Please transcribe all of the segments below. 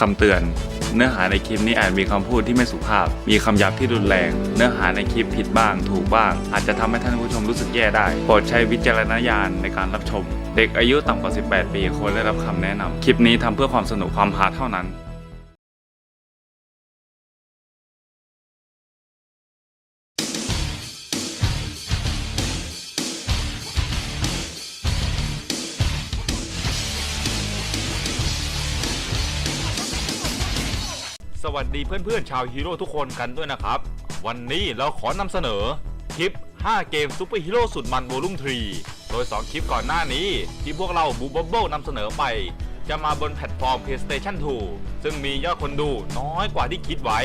คำเตือน เนื้อหาในคลิปนี้อาจมีคำพูดที่ไม่สุภาพ มีคำหยาบที่รุนแรง เนื้อหาในคลิปผิดบ้าง ถูกบ้าง อาจจะทำให้ท่านผู้ชมรู้สึกแย่ได้ โปรดใช้วิจารณญาณในการรับชม เด็กอายุต่ำกว่า 18 ปีควรได้รับคำแนะนำคลิปนี้ทำเพื่อความสนุกความฮาเท่านั้น สวัสดีเพื่อนๆ ชาวฮีโร่ทุกคนกันด้วยนะครับ วันนี้เราขอนำเสนอ คลิป 5 เกมซูเปอร์ฮีโร่สุดมันโวลุ่ม3โดย 2 คลิปก่อนหน้านี้ ที่พวกเราบูบับเบิลนำเสนอไป จะมาบนแพลตฟอร์ม PlayStation 2 ซึ่งมียอดคนดูน้อยกว่าที่คิดไว้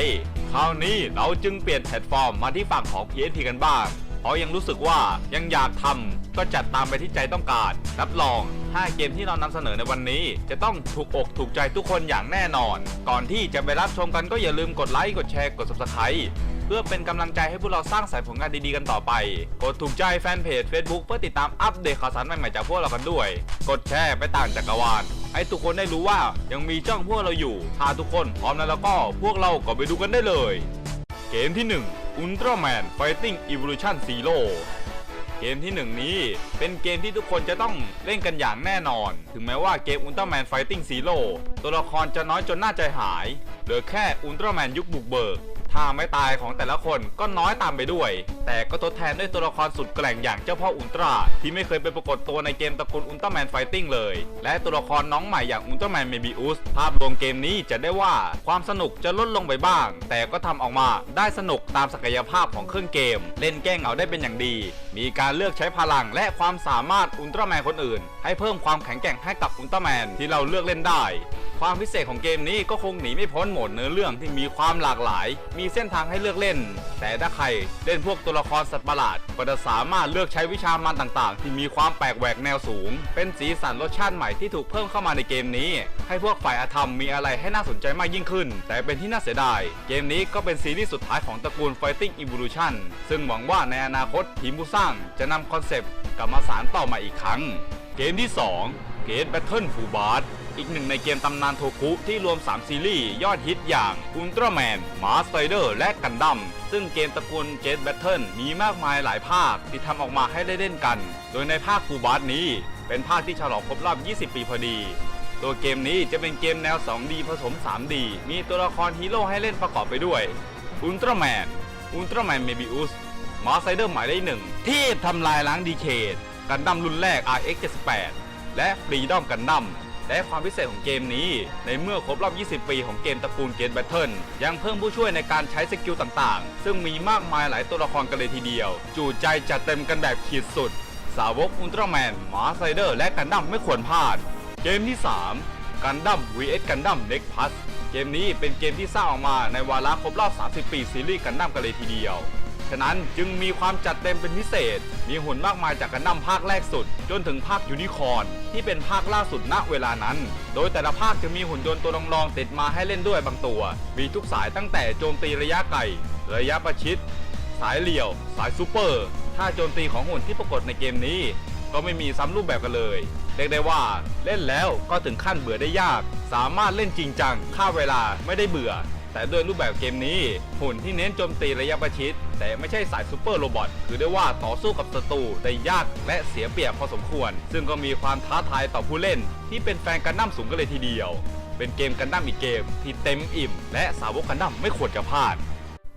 คราวนี้เราจึงเปลี่ยนแพลตฟอร์มมาที่ฝั่งของ PSP กันบ้าง เพราะยังรู้สึกว่ายังอยากทำก็จัดตามไปที่ใจต้องการรับรอง 5 เกมที่เรานำเสนอในวันนี้ จะต้องถูกอกถูกใจทุกคนอย่างแน่นอน ก่อนที่จะไปรับชมกันก็อย่าลืมกดไลค์กดแชร์กด subscribe เพื่อเป็นกำลังใจให้พวกเราสร้างสรรค์ผลงานดีๆกันต่อไป กดถูกใจแฟนเพจ Facebook เพื่อติดตามอัปเดตข่าวสารใหม่ๆจากพวกเรากันด้วย กดแชร์ไปต่างจักรวาลให้ทุกคนได้รู้ว่ายังมีจ้องพวกเราอยู่ถ้าทุกคนพร้อมแล้วแล้วก็พวกเราก็ไปดูกันได้เลย เกมที่1 Ultraman Fighting Evolution Zero เกมที่ 1 นี้เป็นเกมที่ทุกคนจะต้องเล่นกันอย่างแน่นอน ถึงแม้ว่าเกมอุลตร้าแมนไฟติ้งซีโร่ตัวละครจะน้อยจนน่าใจหาย เหลือแค่อุลตร้าแมนยุคบุกเบิก ท่าไม่ตายของแต่ละคนก็น้อยตามไปด้วย แต่ก็ทดแทนด้วยตัวละครสุดแกร่งอย่างเจ้าพ่ออุลตร้าที่ไม่เคยไปปรากฏตัวในเกมตระกูลอุลตร้าแมนไฟติ้งเลย และตัวละครน้องใหม่อย่างอุลตร้าแมนเมบิอุสภาพรวมเกมนี้จะได้ว่าความสนุกจะลดลงไปบ้าง แต่ก็ทำออกมาได้สนุกตามศักยภาพของเครื่องเกม เล่นแกล้งเอาได้เป็นอย่างดี มีการเลือกใช้พลังและความสามารถอุลตร้าแมนคนอื่น ให้เพิ่มความแข็งแกร่งให้กับอุลตร้าแมนที่เราเลือกเล่นได้ ความพิเศษของเกมนี้ก็คงหนีไม่พ้นโหมดเนื้อเรื่องที่มีความหลากหลาย มีเส้นทางให้เลือกเล่น แต่ถ้าใครเล่นพวกตัวละครสัตว์ประหลาด ก็จะสามารถเลือกใช้วิชามันต่างๆ ที่มีความแปลกแหวกแนวสูง เป็นสีสันรสชาติใหม่ที่ถูกเพิ่มเข้ามาในเกมนี้ ให้พวกฝ่ายอาธรรมมีอะไรให้น่าสนใจมากยิ่งขึ้น แต่เป็นที่น่าเสียดาย เกมนี้ก็เป็นซีรีส์สุดท้ายของตระกูล Fighting Evolution ซึ่งหวังว่าในอนาคตทีมผู้สร้างจะนำคอนเซปต์กลับมาสานต่อมาอีกครั้ง เกมที่ 2 เกม Battle Full Bar อีกหนึ่งในเกมตำนานโทคุที่รวม 3 ซีรีส์ยอดฮิตอย่าง Ultraman, Mars Rider และ Gundam ซึ่งเกมตระกูล Jet Battle มีมากมายหลายภาคที่ทำออกมาให้ได้เล่นกัน โดยในภาค Full Bar นี้ เป็นภาคที่ฉลองครบรอบ 20 ปีพอดีตัวเกมนี้จะเป็นเกมแนว 2D ผสม 3D มีตัวละครฮีโร่ให้เล่นประกอบไปด้วย Ultraman Ultraman Mebius Mars Rider หมายเลขหนึ่งที่ทำลายล้างดีเคดกันดั้มรุ่นแรก RX 78 และ Freedom กันดั้ม และความพิเศษของเกมนี้ ในเมื่อครบรอบ 20 ปีของเกมตระกูลเกมแบทเทิลยังเพิ่มผู้ช่วยในการใช้สกิลต่างๆ ซึ่งมีมากมายหลายตัวละครกันเลยทีเดียว จู่ใจจัดเต็มกันแบบขีดสุด สาวกอุลตร้าแมนมาไซเดอร์ และกันดั้มไม่ควรพลาด เกมที่ 3 กันดั้ม vs กันดั้มเน็กพัสเกมนี้เป็นเกมที่สร้างออกมาในวาระครบรอบ 30 ปีซีรีส์กันดั้มกันเลยทีเดียว ฉะนั้นจึงมีความจัดเต็มเป็นพิเศษ มีหุ่นมากมายจากกันดั้มภาคแรกสุด จนถึงภาคยูนิคอร์นที่เป็นภาคล่าสุดณเวลานั้น โดยแต่ละภาคจะมีหุ่นยนต์ตัวรองๆติดมาให้เล่นด้วยบางตัว มีทุกสายตั้งแต่โจมตีระยะไกล ระยะประชิด สายเหลี่ยว สายซูเปอร์ถ้าโจมตีของหุ่นที่ปรากฏในเกมนี้ ก็ไม่มีซ้ำรูปแบบกันเลยเรียกได้ว่าเล่นแล้วก็ถึงขั้นเบื่อได้ยาก สามารถเล่นจริงจังฆ่าเวลาไม่ได้เบื่อ แต่ด้วยรูปแบบเกมนี้ หุ่นที่เน้นโจมตีระยะประชิด แต่ไม่ใช่สายซูเปอร์โรบอทคือได้ว่าต่อสู้กับศัตรูได้ยากและเสียเปรียบพอสมควร ซึ่งก็มีความท้าทายต่อผู้เล่น ที่เป็นแฟนกันดั้มสูงกันเลยทีเดียว เป็นเกมกันดั้มอีกเกมที่เต็มอิ่ม และสาวกกันดั้มไม่ควรจะพลาด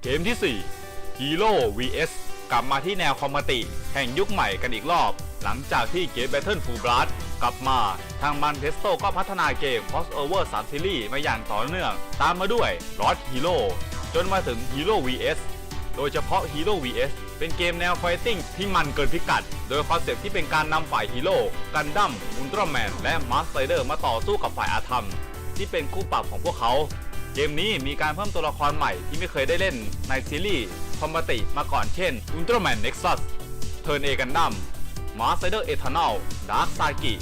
เกมที่ 4 Hero vs กลับมาที่แนวคอมมติแห่งยุคใหม่กันอีกรอบ หลังจากที่เกม Battle Full Blast กลับมา ทางมันเทสโตก็พัฒนาเกม Crossover 3 ซีรีส์มาอย่างต่อเนื่อง ตามมาด้วย Lost Hero จนมาถึง Hero vs โดยเฉพาะ Hero vs เป็นเกมแนวไฟติ้งที่มันเกินพิกัด โดยคอนเซปต์ที่เป็นการนำฝ่ายฮีโร่กันดั้มอุลตร้าแมนและมาร์สไ r เดอร์มาต่อสู้กับฝ่ายอาธรรม ที่เป็นคู่ปรับของพวกเขา เกมนี้มีการเพิ่มตัวละครใหม่ที่ไม่เคยได้เล่นในซีรีส์คอมบติมาก่อนเช่น Ultraman Nexus เทิร์นเอกันดั้ม มาสเดอร์เอทานอลดาร์คซากิ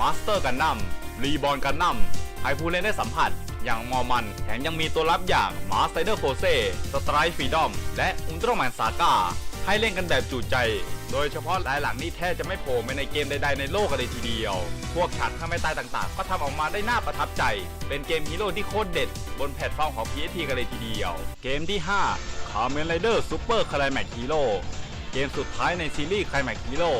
มาสเตอร์กันดั้มรีบอลกันดั้มให้ผู้เล่นได้สัมผัสอย่างมอมันแถมยังมีตัวรับอย่างมาสเดอร์โ s เซสไตร์ฟรีดอมและอุลตร้าแมนซาก้าให้เล่นกันแบบจูใจ โดยเฉพาะหลายหลังนี่แทบจะไม่โผล่ไปในเกมใดๆในโลกกันเลยทีเดียว พวกฉากข้าไม่ตายต่างๆ ก็ทำออกมาได้น่าประทับใจ เป็นเกมฮีโร่ที่โคตรเด็ด บนแพลตฟอร์มของ PSP กันเลยทีเดียว เกมที่ 5 Kamen Rider Super Climax Hero เกมสุดท้ายในซีรีส์ Climax Hero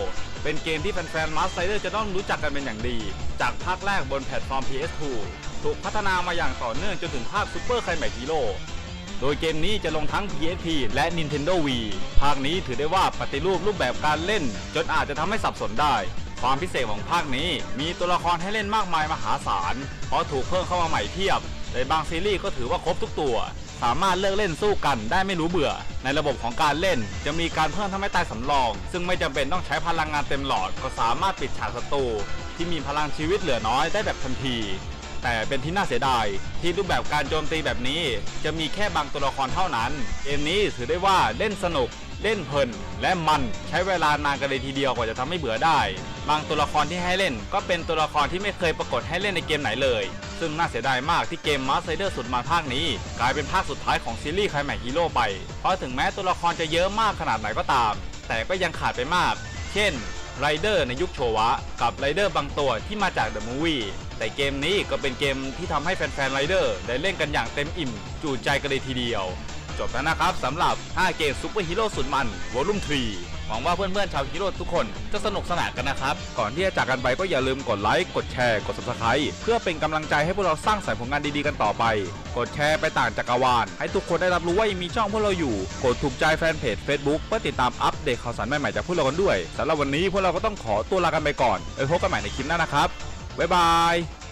เป็นเกมที่แฟนๆ Master Rider จะต้องรู้จักกันเป็นอย่างดี จากภาคแรกบนแพลตฟอร์ม PS2 ถูกพัฒนามาอย่างต่อเนื่องจนถึงภาค Super Climax Hero โดยเกมนี้จะลงทั้ง PSP และ Nintendo Wii ภาคนี้ถือได้ว่าปฏิรูปรูปแบบการเล่น จนอาจจะทำให้สับสนได้ ความพิเศษของภาคนี้มีตัวละครให้เล่นมากมายมหาศาลเพราะถูกเพิ่มเข้ามาใหม่เพียบในบางซีรีส์ก็ถือว่าครบทุกตัว สามารถเลือกเล่นสู้กันได้ไม่รู้เบื่อ ในระบบของการเล่น จะมีการเพิ่มทำให้ตายสำรอง ซึ่งไม่จำเป็นต้องใช้พลังงานเต็มหลอด ก็สามารถปิดฉากศัตรูที่มีพลังชีวิตเหลือน้อยได้แบบทันที แต่เป็นที่น่าเสียดาย ที่รูปแบบการโจมตีแบบนี้ จะมีแค่บางตัวละครเท่านั้นเกมนี้ถือได้ว่าเล่นสนุก เล่นเพลินและมันใช้เวลานานกันเลยทีเดียวกว่าจะทำให้เบื่อได้ บางตัวละครที่ให้เล่น ก็เป็นตัวละครที่ไม่เคยปรากฏให้เล่นในเกมไหนเลย ซึ่งน่าเสียดายมากที่เกม Master Rider สุดมาภาคนี้ กลายเป็นภาคสุดท้ายของซีรีส์ Climax Hero ไป เพราะถึงแม้ตัวละครจะเยอะมากขนาดไหนก็ตาม แต่ก็ยังขาดไปมาก เช่นไรเดอร์ในยุคโชวะ กับไรเดอร์บางตัวที่มาจากเดอะมูวี่แต่เกมนี้ก็เป็นเกมที่ทำให้แฟนๆไรเดอร์ได้เล่นกันอย่างเต็มอิ่ม จูใจกันเลยทีเดียว จบแล้วนะครับสำหรับ 5 เกมซูเปอร์ฮีโร่สุดมันวอลุ่ม3หวังว่าเพื่อนๆชาวฮีโร่ทุกคนจะสนุกสนานกันนะครับ ก่อนที่จะจากกันไปก็อย่าลืมกดไลค์ กดแชร์ กด subscribe เพื่อเป็นกำลังใจให้พวกเราสร้างสรรค์ผลงานดีๆกันต่อไป กดแชร์ไปต่างจักรวาล ให้ทุกคนได้รับรู้ว่ายังมีช่องพวกเราอยู่ กดถูกใจแฟนเพจ Facebook เพื่อติดตามอัปเดตข่าวสารใหม่ๆจากพวกเรากันด้วยสำหรับวันนี้พวกเราก็ต้องขอตัวลากันไปก่อนไว้พบกันใหม่ในคลิปหน้านะครับบ๊ายบาย